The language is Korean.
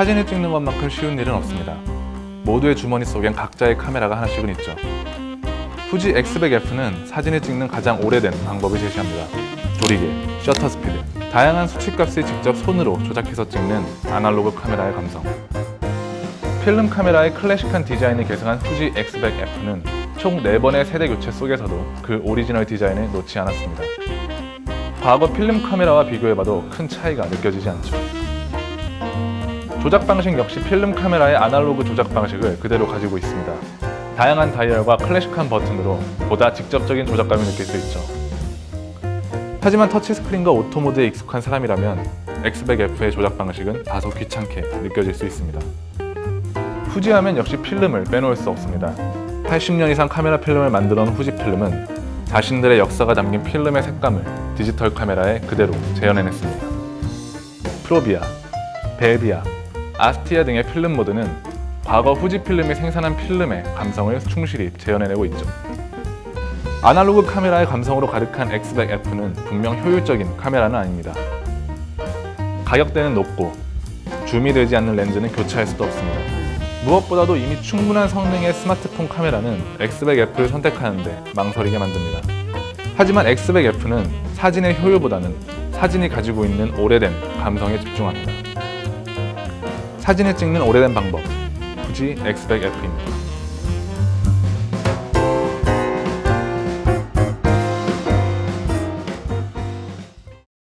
사진을 찍는 것만큼 쉬운 일은 없습니다. 모두의 주머니 속엔 각자의 카메라가 하나씩은 있죠. 후지 X100F는 사진을 찍는 가장 오래된 방법을 제시합니다. 조리개, 셔터 스피드, 다양한 수치값을 직접 손으로 조작해서 찍는 아날로그 카메라의 감성. 필름 카메라의 클래식한 디자인을 계승한 후지 X100F는 총 4번의 세대 교체 속에서도 그 오리지널 디자인을 놓지 않았습니다. 과거 필름 카메라와 비교해봐도 큰 차이가 느껴지지 않죠. 조작 방식 역시 필름 카메라의 아날로그 조작 방식을 그대로 가지고 있습니다. 다양한 다이얼과 클래식한 버튼으로 보다 직접적인 조작감을 느낄 수 있죠. 하지만 터치스크린과 오토 모드에 익숙한 사람이라면 X100F의 조작 방식은 다소 귀찮게 느껴질 수 있습니다. 후지하면 역시 필름을 빼놓을 수 없습니다. 80년 이상 카메라 필름을 만들어 놓은 후지 필름은 자신들의 역사가 담긴 필름의 색감을 디지털 카메라에 그대로 재현해냈습니다. 프로비아, 벨비아, 아스티아 등의 필름 모드는 과거 후지 필름이 생산한 필름의 감성을 충실히 재현해내고 있죠. 아날로그 카메라의 감성으로 가득한 X100F는 분명 효율적인 카메라는 아닙니다. 가격대는 높고 줌이 되지 않는 렌즈는 교체할 수도 없습니다. 무엇보다도 이미 충분한 성능의 스마트폰 카메라는 X100F를 선택하는데 망설이게 만듭니다. 하지만 X100F는 사진의 효율보다는 사진이 가지고 있는 오래된 감성에 집중합니다. 사진을 찍는 오래된 방법, 후지 X100F입니다.